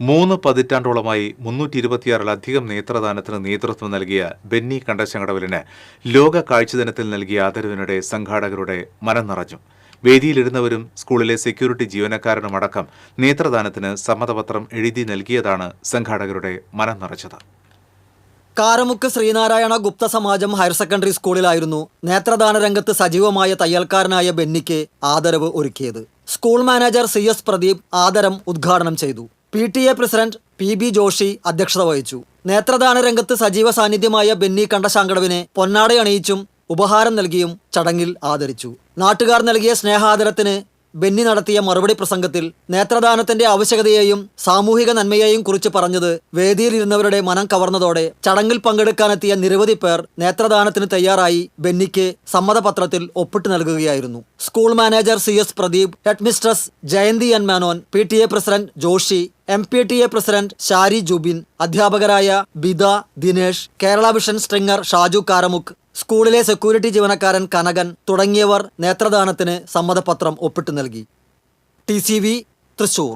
മൂന്ന് പതിറ്റാണ്ടോളമായി മുന്നൂറ്റി ഇരുപത്തിയാറിലധികം നേത്രദാനത്തിന് നേതൃത്വം നൽകിയ ബെന്നി കണ്ടശങ്കടവലിന് ലോക കാഴ്ചദിനത്തിൽ നൽകിയ ആദരവിനിടെ സംഘാടകരുടെ മനം നിറഞ്ഞു. വേദിയിലിരുന്നവരും സ്കൂളിലെ സെക്യൂരിറ്റി ജീവനക്കാരനുമടക്കം നേത്രദാനത്തിന് സമ്മതപത്രം എഴുതി നൽകിയതാണ് സംഘാടകരുടെ മനം നിറച്ചത് കാരമുക്ക് ശ്രീനാരായണ ഗുപ്ത സമാജം ഹയർ സെക്കൻഡറി സ്കൂളിലായിരുന്നു നേത്രദാന രംഗത്ത് സജീവമായ തയ്യൽക്കാരനായ ബെന്നിക്ക് ആദരവ് ഒരുക്കിയത്. School manager C S Pradeep ആദരം ഉദ്ഘാടനം ചെയ്തു. P T A president P B Joshi അധ്യക്ഷത വഹിച്ചു. നേത്രദാന രംഗത്ത് സജീവ സാന്നിധ്യമായ ബെന്നി കണ്ടശാങ്കടവിനെ പൊന്നാടയണിയിച്ചും ഉപഹാരം നൽകിയും ചടങ്ങിൽ ആദരിച്ചു. നാട്ടുകാർ നൽകിയ സ്നേഹാദരത്തിന് ബെന്നി നടത്തിയ മറുപടി പ്രസംഗത്തിൽ നേത്രദാനത്തിന്റെ ആവശ്യകതയെയും സാമൂഹിക നന്മയെയും കുറിച്ച് പറഞ്ഞത് വേദിയിലിരുന്നവരുടെ മനം കവർന്നതോടെ ചടങ്ങിൽ പങ്കെടുക്കാനെത്തിയ നിരവധി പേർ നേത്രദാനത്തിന് തയ്യാറായി ബെന്നിക്ക് സമ്മതപത്രത്തിൽ ഒപ്പിട്ട് നൽകുകയായിരുന്നു. School manager C S Pradeep head mistress Jayanthi N Menon P T A president Joshi M P T A president Shari Jubin അധ്യാപകരായ ബിദ ദിനേഷ് കേരള വിഷൻ സ്ട്രിങ്ങർ ഷാജു കാരമുക്ക് സ്കൂളിലെ സെക്യൂരിറ്റി ജീവനക്കാരൻ കനകൻ തുടങ്ങിയവർ നേത്രദാനത്തിന് സമ്മതപത്രം ഒപ്പിട്ടു നൽകി. ടി തൃശൂർ.